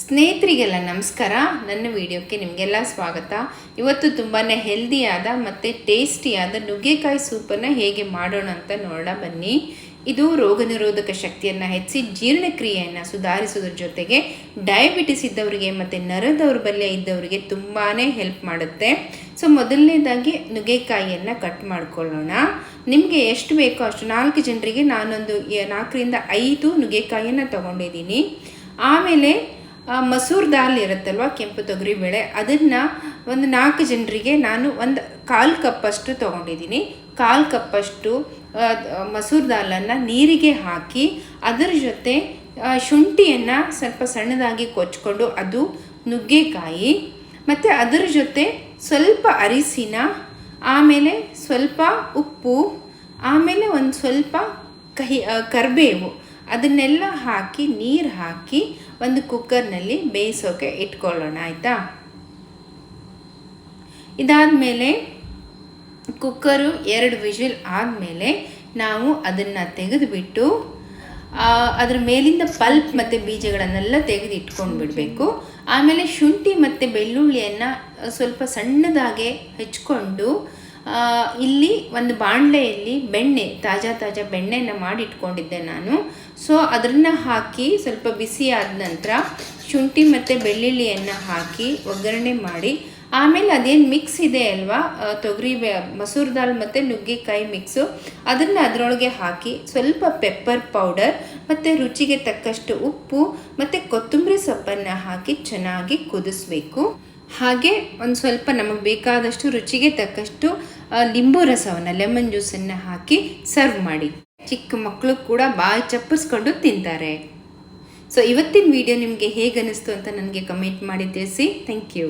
ಸ್ನೇಹಿತರಿಗೆಲ್ಲ ನಮಸ್ಕಾರ. ನನ್ನ ವಿಡಿಯೋಕ್ಕೆ ನಿಮಗೆಲ್ಲ ಸ್ವಾಗತ. ಇವತ್ತು ತುಂಬಾ ಹೆಲ್ದಿಯಾದ ಮತ್ತು ಟೇಸ್ಟಿಯಾದ ನುಗ್ಗೆಕಾಯಿ ಸೂಪನ್ನು ಹೇಗೆ ಮಾಡೋಣ ಅಂತ ನೋಡೋಣ ಬನ್ನಿ. ಇದು ರೋಗ ನಿರೋಧಕ ಶಕ್ತಿಯನ್ನು ಹೆಚ್ಚಿ ಜೀರ್ಣಕ್ರಿಯೆಯನ್ನು ಸುಧಾರಿಸೋದ್ರ ಜೊತೆಗೆ ಡಯಾಬಿಟಿಸ್ ಇದ್ದವರಿಗೆ ಮತ್ತು ನರ ದೌರ್ಬಲ್ಯ ಇದ್ದವರಿಗೆ ತುಂಬಾ ಹೆಲ್ಪ್ ಮಾಡುತ್ತೆ. ಸೊ ಮೊದಲನೇದಾಗಿ ನುಗ್ಗೆಕಾಯಿಯನ್ನು ಕಟ್ ಮಾಡ್ಕೊಳ್ಳೋಣ. ನಿಮಗೆ ಎಷ್ಟು ಬೇಕೋ ಅಷ್ಟು ನಾಲ್ಕು ಜನರಿಗೆ ನಾನೊಂದು ನಾಲ್ಕರಿಂದ ಐದು ನುಗ್ಗೆಕಾಯಿಯನ್ನು ತೊಗೊಂಡಿದ್ದೀನಿ. ಆಮೇಲೆ ಮಸೂರ್ ದಾಲ್ ಇರುತ್ತಲ್ವ, ಕೆಂಪು ತೊಗರಿ ಬೇಳೆ, ಅದನ್ನು ಒಂದು ನಾಲ್ಕು ಜನರಿಗೆ ನಾನು ಒಂದು ಕಾಲು ಕಪ್ಪಷ್ಟು ತೊಗೊಂಡಿದ್ದೀನಿ. ಕಾಲು ಕಪ್ಪಷ್ಟು ಮಸೂರ್ ದಾಲನ್ನು ನೀರಿಗೆ ಹಾಕಿ ಅದರ ಜೊತೆ ಶುಂಠಿಯನ್ನು ಸ್ವಲ್ಪ ಸಣ್ಣದಾಗಿ ಕೊಚ್ಕೊಂಡು ಅದು ನುಗ್ಗೆಕಾಯಿ, ಮತ್ತು ಅದರ ಜೊತೆ ಸ್ವಲ್ಪ ಅರಿಸಿನ, ಆಮೇಲೆ ಸ್ವಲ್ಪ ಉಪ್ಪು, ಆಮೇಲೆ ಒಂದು ಸ್ವಲ್ಪ ಕಹಿ ಕರಿಬೇವು. ಅದನ್ನೆಲ್ಲ ಹಾಕಿ, ನೀರು ಹಾಕಿ ಒಂದು ಕುಕ್ಕರ್ನಲ್ಲಿ ಬೇಯಿಸೋಕೆ ಇಟ್ಕೊಳ್ಳೋಣ, ಆಯಿತಾ? ಇದಾದಮೇಲೆ ಕುಕ್ಕರು ಎರಡು ವಿಷಿಲ್ ಆದಮೇಲೆ ನಾವು ಅದನ್ನು ತೆಗೆದುಬಿಟ್ಟು ಅದರ ಮೇಲಿಂದ ಪಲ್ಪ್ ಮತ್ತು ಬೀಜಗಳನ್ನೆಲ್ಲ ತೆಗೆದು ಇಟ್ಕೊಂಡು ಬಿಡಬೇಕು ಆಮೇಲೆ ಶುಂಠಿ ಮತ್ತು ಬೆಳ್ಳುಳ್ಳಿಯನ್ನು ಸ್ವಲ್ಪ ಸಣ್ಣದಾಗೆ ಹೆಚ್ಕೊಂಡು ಇಲ್ಲಿ ಒಂದು ಬಾಣಲೆಯಲ್ಲಿ ಬೆಣ್ಣೆ, ತಾಜಾ ತಾಜಾ ಬೆಣ್ಣೆನ ಮಾಡಿ ಇಟ್ಕೊಂಡಿದ್ದೆ ನಾನು. ಸೊ ಅದನ್ನು ಹಾಕಿ ಸ್ವಲ್ಪ ಬಿಸಿ ಆದ ನಂತರ ಶುಂಠಿ ಮತ್ತು ಬೆಳ್ಳುಳ್ಳಿಯನ್ನು ಹಾಕಿ ಒಗ್ಗರಣೆ ಮಾಡಿ. ಆಮೇಲೆ ಅದೇನು ಮಿಕ್ಸ್ ಇದೆ ಅಲ್ವಾ? ತೊಗರಿ ಮಸೂರ್ ದಾಲ್ ಮತ್ತು ನುಗ್ಗೆಕಾಯಿ ಮಿಕ್ಸು ಅದನ್ನು ಅದರೊಳಗೆ ಹಾಕಿ ಸ್ವಲ್ಪ ಪೆಪ್ಪರ್ ಪೌಡರ್ ಮತ್ತು ರುಚಿಗೆ ತಕ್ಕಷ್ಟು ಉಪ್ಪು ಮತ್ತು ಕೊತ್ತಂಬರಿ ಸೊಪ್ಪನ್ನು ಹಾಕಿ ಚೆನ್ನಾಗಿ ಕುದಿಸ್ಬೇಕು. ಹಾಗೆ ಒಂದು ಸ್ವಲ್ಪ ನಮಗೆ ಬೇಕಾದಷ್ಟು ರುಚಿಗೆ ತಕ್ಕಷ್ಟು ಲಿಂಬು ರಸವನ್ನು ಲೆಮನ್ ಜ್ಯೂಸನ್ನು ಹಾಕಿ ಸರ್ವ್ ಮಾಡಿ. ಚಿಕ್ಕ ಮಕ್ಕಳು ಕೂಡ ಬಾಯಿ ಚಪ್ಪಿಸ್ಕೊಂಡು ತಿಂತಾರೆ. ಸೊ ಇವತ್ತಿನ ವಿಡಿಯೋ ನಿಮಗೆ ಹೇಗೆ ಅನ್ನಿಸ್ತು ಅಂತ ನನಗೆ ಕಮೆಂಟ್ ಮಾಡಿ ತಿಳಿಸಿ. Thank you